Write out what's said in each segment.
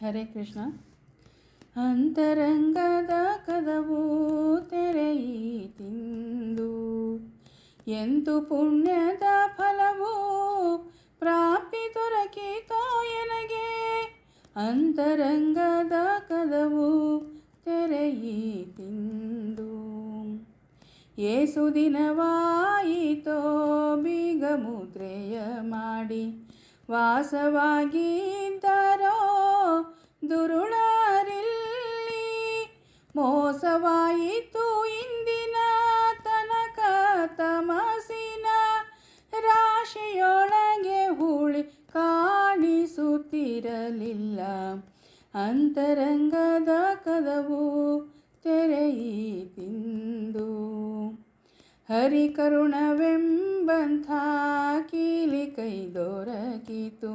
ಹರೇ ಕೃಷ್ಣ. ಅಂತರಂಗದ ಕದವು ತೆರೆಯಿತಿಂದು ಎಂತು ಪುಣ್ಯದ ಫಲವು ಪ್ರಾಪ್ತಿ ದೊರಕಿತೋ ಎನಗೆ? ಅಂತರಂಗದ ಕದವು ತೆರೆಯಿತಿಂದು ಏಸು ದಿನವಾಯಿತೋ ಬೀಗ ಮುದ್ರೆಯ ಮಾಡಿ, ವಾಸವಾಗಿದ್ದರೋ ಕಾಣಿಸುತ್ತಿರಲಿಲ್ಲ ಅಂತರಂಗದ ಕದವು ತೆರೆಯಿತಿಂದು ಹರಿಕರುಣವೆಂಬಂಥ ಕೀಲಿ ಕೈ ದೊರಕಿತು.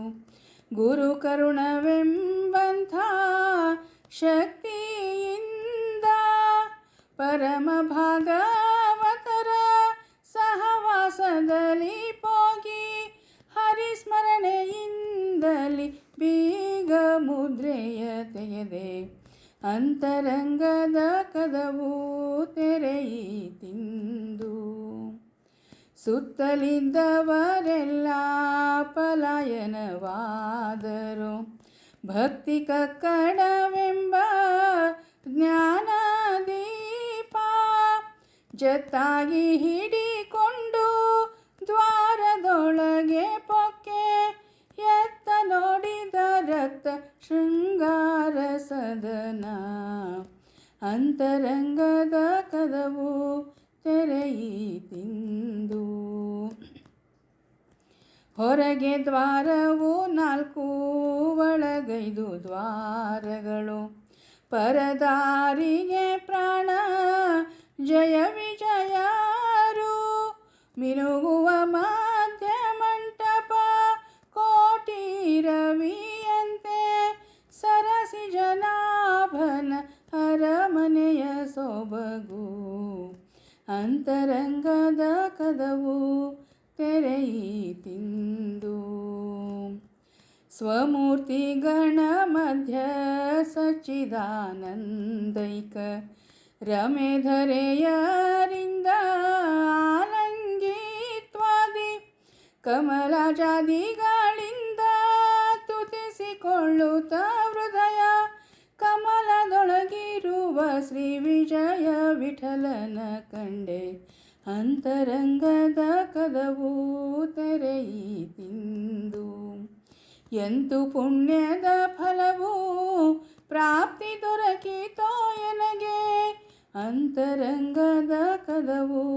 ಗುರು ಕರುಣವೆಂಬಂಥ ಶಕ್ತಿಯಿಂದ ಪರಮ ಭಾಗವತರ ಸಹವಾಸದಲ್ಲಿ ಹೋಗಿ ಹರಿಸ್ಮರಣೆಯಿಂದಲಿ ತೆಗೆದೆ ಅಂತರಂಗದ ಕದವು ತೆರೆಯಿತಿಂದು ಸುತ್ತಲಿದ್ದವರೆಲ್ಲ ಪಲಾಯನವಾದರು. ಭಕ್ತಿ ಜ್ಞಾನ ದೀಪ ಜತ್ತಾಗಿ ಹಿಡಿಕೊಂಡು ದ್ವಾರದೊಳಗೆ ಪೊಕ್ಕೆ ಎತ್ತ ನೋಡಿದ ರಕ್ತ ಶೃಂಗಾರ ಅಂತರಂಗದ ಕದವು ತೆರೆಯಿತಿಂದು ಹೊರಗೆ ದ್ವಾರವು ನಾಲ್ಕು ಒಳಗೈದು ದ್ವಾರಗಳು. ಪರದಾರಿಗೆ ಪ್ರಾಣ ಜಯ ವಿಜಯರು. ಮಿನುಗುವ ಮಧ್ಯ ಅರಮನೆಯ ಸೊಬಗು ಅಂತರಂಗದ ಕದವು ತೆರೆಯಿತಿಂದು ಸ್ವಮೂರ್ತಿ ಗಣ ಮಧ್ಯ ಸಚ್ಚಿದಾನಂದೈಕ ರಮೆಧರೆಯರಿಂದ ಆಲಂಗಿತ್ವಾದಿ ಕಮಲಜಾದಿಗಳಿಂದ ಶ್ರೀ ವಿಜಯ ವಿಠಲನ ಕಂಡೆ. ಅಂತರಂಗದ ಕದವು ತೆರೆಯಿತಿಂದು ಎಂತು ಪುಣ್ಯದ ಫಲವು ಪ್ರಾಪ್ತಿ ದೊರಕಿತೋ ಎನಗೆ. ಅಂತರಂಗದ ಕದವು